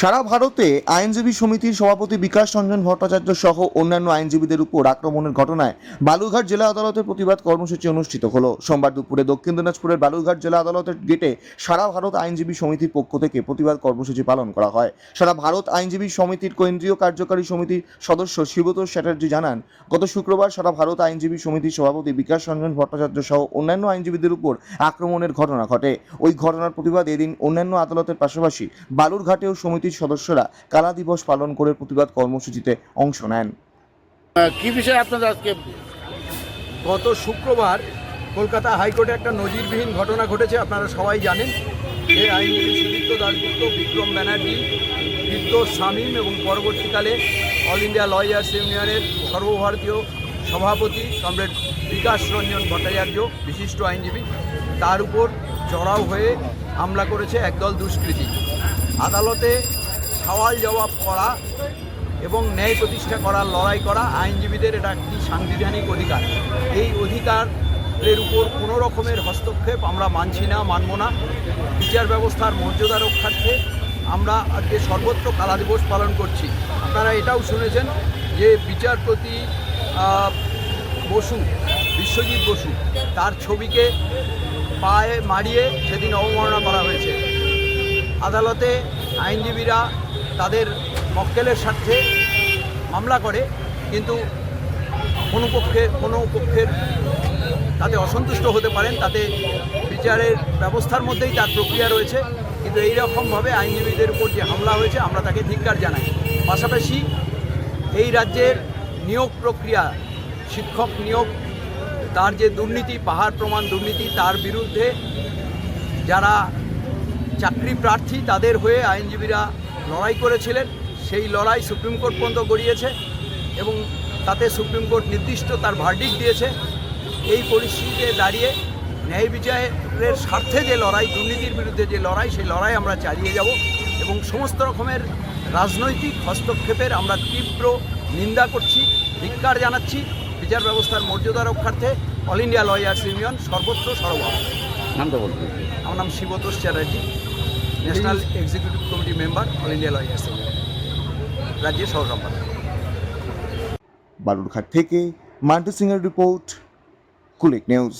সারা ভারতে আইনজীবী সমিতির সভাপতি বিকাশ রঞ্জন ভট্টাচার্য সহ অন্যান্য আইনজীবীদের উপর আক্রমণের ঘটনায় বালুরঘাট জেলা আদালতের প্রতিবাদ কর্মসূচি অনুষ্ঠিত হলো। সোমবার দুপুরে দক্ষিণ দিনাজপুরের বালুরঘাট জেলা আদালতের গেটে সারা ভারত আইনজীবী সমিতির পক্ষ থেকে প্রতিবাদ কর্মসূচি পালন করা হয়। সারা ভারত আইনজীবী সমিতির কেন্দ্রীয় কার্যকারী সমিতির সদস্য শিবতোষ চ্যাটার্জি জানান, গত শুক্রবার সারা ভারত আইনজীবী সমিতির সভাপতি বিকাশ রঞ্জন ভট্টাচার্য সহ অন্যান্য আইনজীবীদের উপর আক্রমণের ঘটনা ঘটে। ওই ঘটনার প্রতিবাদ এদিন অন্যান্য আদালতের পাশাপাশি বালুরঘাটেও সমিতির সদস্যরা কালা দিবস পালন করে প্রতিবাদ কর্মসূচিতে অংশ নেন। কি বিষয়ে আপনাদের আজকে? গত শুক্রবার কলকাতা হাইকোর্টে একটা নজিরবিহীন ঘটনা ঘটেছে আপনারা সবাই জানেন। যে আইনজীবী সুদীপ্ত দাসগুপ্ত বিক্রম ব্যানার্জি বিদ্যুৎ শামীম এবং পরবর্তীকালে অল ইন্ডিয়া লয়ার্স ইউনিয়নের সর্বভারতীয় সভাপতি কমরেড বিকাশ রঞ্জন ভট্টাচার্য বিশিষ্ট আইনজীবী তার উপর চড়াও হয়ে হামলা করেছে একদল দুষ্কৃতী। আদালতে সওয়াল জবাব করা এবং ন্যায় প্রতিষ্ঠা করার লড়াই করা আইনজীবীদের এটা একটি সাংবিধানিক অধিকার। এই অধিকারের উপর কোনো রকমের হস্তক্ষেপ আমরা মানছি না, মানব না। বিচার ব্যবস্থার মর্যাদা রক্ষার্থে আমরা আজকে সর্বত্র কালা দিবস পালন করছি। আপনারা এটাও শুনেছেন যে বিচারপতি বসু, বিশ্বজিৎ বসু, তার ছবিকে পায়ে মারিয়ে সেদিন অবমাননা করা হয়েছে। আদালতে আইনজীবীরা তাদের মক্কেলের স্বার্থে মামলা করে, কিন্তু কোনো পক্ষে, কোনো পক্ষের তাতে অসন্তুষ্ট হতে পারেন, তাতে বিচারের ব্যবস্থার মধ্যেই তার প্রক্রিয়া রয়েছে। কিন্তু এই রকমভাবে আইনজীবীদের উপর যে হামলা হয়েছে, আমরা তাকে ধিক্কার জানাই। পাশাপাশি এই রাজ্যের নিয়োগ প্রক্রিয়া, শিক্ষক নিয়োগ, তার যে দুর্নীতি, পাহাড় প্রমাণ দুর্নীতি, তার বিরুদ্ধে যারা চাকরি প্রার্থী, তাদের হয়ে আইনজীবীরা লড়াই করেছিলেন সেই লড়াই সুপ্রিম কোর্ট পর্যন্ত গড়িয়েছে এবং তাতে সুপ্রিম কোর্ট নির্দিষ্ট তার ভার্ডিক দিয়েছে। এই পরিস্থিতিতে দাঁড়িয়ে ন্যায় বিচারের স্বার্থে যে লড়াই দুর্নীতির বিরুদ্ধে যে লড়াই সেই লড়াই আমরা চালিয়ে যাব এবং সমস্ত রকমের রাজনৈতিক হস্তক্ষেপের আমরা তীব্র নিন্দা করছি ধিক্কার জানাচ্ছি বিচার ব্যবস্থার মর্যাদা রক্ষার্থে অল ইন্ডিয়া লয়ার্স ইউনিয়ন সর্বত্র নামটা বলবেন আমার নাম Shibtosh Chatterjee. National executive committee member all India lawyers রাজ্যের সহ সম্পাদক। বালুরঘাট থেকে মান্টু সিংয়ের রিপোর্ট, কুলিক নিউজ।